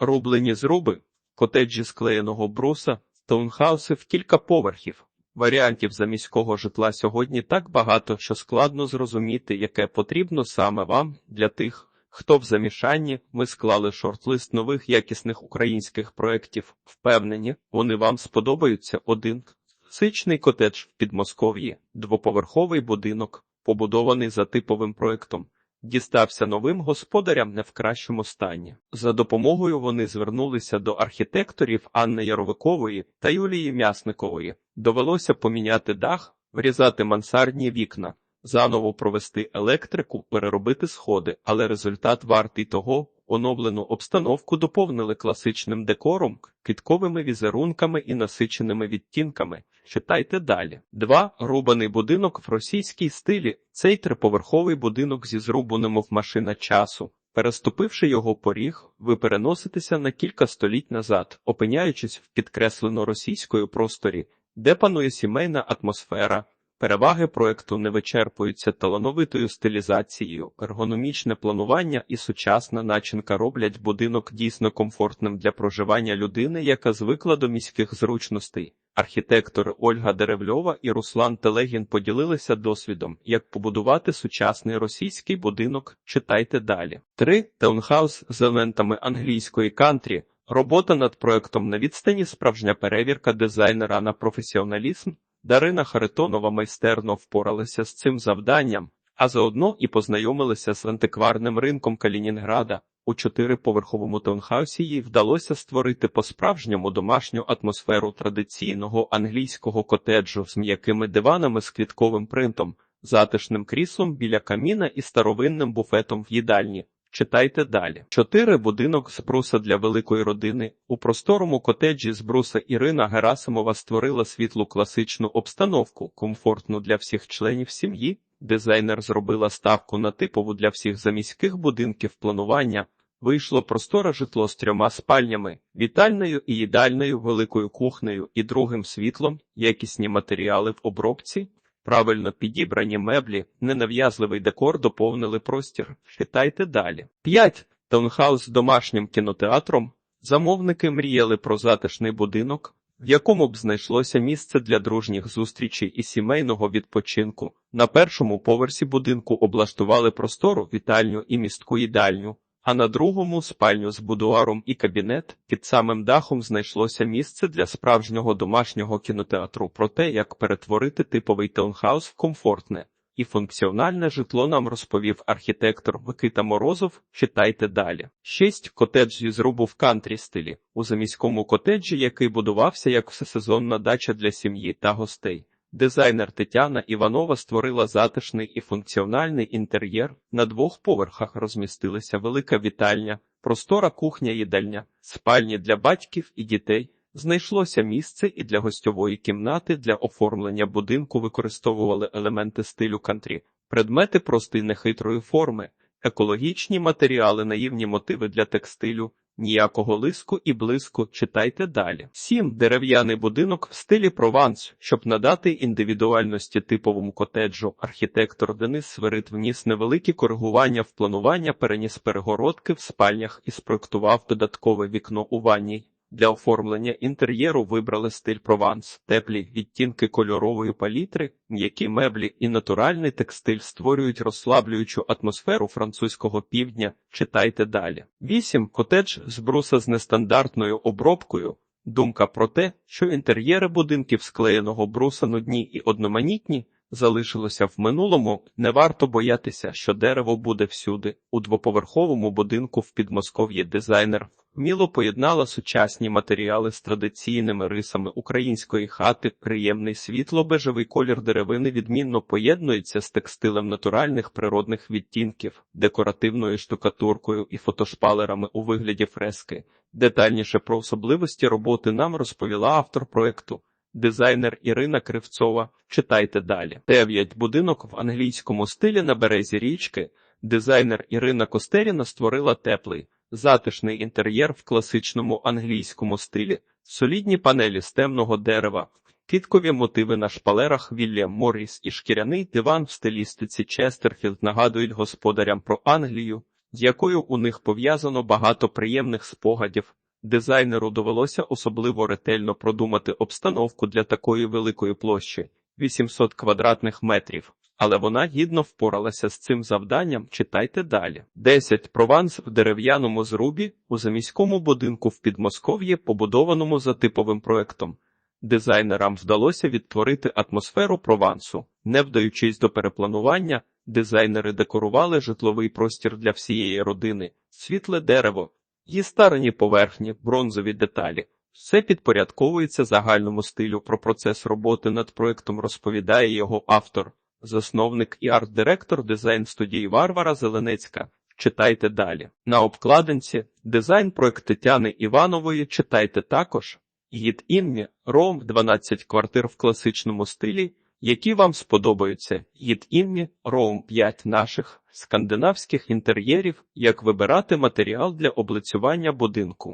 Рублені зруби, котеджі склеєного бруса, таунхауси в кілька поверхів. Варіантів заміського житла сьогодні так багато, що складно зрозуміти, яке потрібно саме вам для тих, хто в замішанні. Ми склали шорт-лист нових якісних українських проєктів. Впевнені, вони вам сподобаються. Один класичний котедж в Підмосков'ї, двоповерховий будинок, побудований за типовим проєктом. Дістався новим господарям не в кращому стані. За допомогою вони звернулися до архітекторів Анни Яровикової та Юлії М'ясникової. Довелося поміняти дах, врізати мансардні вікна, заново провести електрику, переробити сходи, але результат вартий того. Оновлену обстановку доповнили класичним декором, квітковими візерунками і насиченими відтінками. Читайте далі. 2. Рубаний будинок в російській стилі. Цей триповерховий будинок зі зрубу немов машина часу. Переступивши його поріг, ви переноситеся на кілька століть назад, опиняючись в підкреслено російської просторі, де панує сімейна атмосфера. Переваги проекту не вичерпуються талановитою стилізацією, ергономічне планування і сучасна начинка роблять будинок дійсно комфортним для проживання людини, яка звикла до міських зручностей. Архітектори Ольга Деревльова і Руслан Телегін поділилися досвідом, як побудувати сучасний російський будинок. Читайте далі. 3. Таунхаус з елементами англійської кантрі. Робота над проектом на відстані справжня перевірка дизайнера на професіоналізм. Дарина Харитонова майстерно впоралася з цим завданням, а заодно і познайомилися з антикварним ринком Калінінграда. У чотириповерховому таунхаусі їй вдалося створити по-справжньому домашню атмосферу традиційного англійського котеджу з м'якими диванами з квітковим принтом, затишним кріслом біля каміна і старовинним буфетом в їдальні. Читайте далі. Чотири будинок з бруса для великої родини. У просторому котеджі з бруса Ірина Герасимова створила світлу класичну обстановку, комфортну для всіх членів сім'ї. Дизайнер зробила ставку на типову для всіх заміських будинків планування. Вийшло просторе житло з трьома спальнями, вітальною і їдальною, великою кухнею і другим світлом, якісні матеріали в обробці, правильно підібрані меблі, ненав'язливий декор доповнили простір. Читайте далі. 5. Таунхаус з домашнім кінотеатром. Замовники мріяли про затишний будинок, в якому б знайшлося місце для дружніх зустрічей і сімейного відпочинку. На першому поверсі будинку облаштували простору, вітальню і містку їдальню, а на другому спальню з будуаром і кабінет. Під самим дахом знайшлося місце для справжнього домашнього кінотеатру про те, як перетворити типовий таунхаус в комфортне. І функціональне житло нам розповів архітектор Микита Морозов. Читайте далі. 6. Котедж зі зрубу в кантрі стилі. У заміському котеджі, який будувався як всесезонна дача для сім'ї та гостей. Дизайнер Тетяна Іванова створила затишний і функціональний інтер'єр. На двох поверхах розмістилася велика вітальня, простора кухня-їдальня, спальні для батьків і дітей. Знайшлося місце і для гостьової кімнати для оформлення будинку використовували елементи стилю кантрі, предмети простої нехитрої форми, екологічні матеріали, наївні мотиви для текстилю, ніякого лиску і блиску. Читайте далі. 7. Дерев'яний будинок в стилі Прованс, щоб надати індивідуальності типовому котеджу. Архітектор Денис Сверид вніс невеликі коригування в планування, переніс перегородки в спальнях і спроектував додаткове вікно у ванній. Для оформлення інтер'єру вибрали стиль Прованс, теплі відтінки кольорової палітри, м'які меблі і натуральний текстиль створюють розслаблюючу атмосферу французького півдня. Читайте далі. 8. Котедж з бруса з нестандартною обробкою. Думка про те, що інтер'єри будинків склеєного бруса нудні і одноманітні, залишилося в минулому. Не варто боятися, що дерево буде всюди. У двоповерховому будинку в Підмосков'ї дизайнер вміло поєднала сучасні матеріали з традиційними рисами української хати. Приємний світло-бежевий колір деревини відмінно поєднується з текстилем натуральних природних відтінків, декоративною штукатуркою і фотошпалерами у вигляді фрески. Детальніше про особливості роботи нам розповіла автор проекту. Дизайнер Ірина Кривцова. Читайте далі. 9. Будинок в англійському стилі на березі річки. Дизайнер Ірина Костеріна створила теплий, затишний інтер'єр в класичному англійському стилі, солідні панелі з темного дерева, квіткові мотиви на шпалерах Вільям Морріс і шкіряний диван в стилістиці Честерфілд нагадують господарям про Англію. з якою у них пов'язано багато приємних спогадів. Дизайнеру довелося особливо ретельно продумати обстановку для такої великої площі 800 квадратних метрів. Але вона гідно впоралася з цим завданням. Читайте далі. 10. Прованс в дерев'яному зрубі у заміському будинку в Підмосков'ї, побудованому за типовим проектом. Дизайнерам вдалося відтворити атмосферу Провансу. Не вдаючись до перепланування, дизайнери декорували житловий простір для всієї родини, світле дерево, її старені поверхні, бронзові деталі. Все підпорядковується загальному стилю. Про процес роботи над проектом розповідає його автор, засновник і арт-директор дизайн-студії Варвара Зеленецька. Читайте далі. На обкладинці дизайн проект Тетяни Іванової читайте також. Гід Інмі, Ром 12 квартир в класичному стилі, які вам сподобаються. Гід Інмі, Роум 5 наших скандинавських інтер'єрів, як вибирати матеріал для облицювання будинку.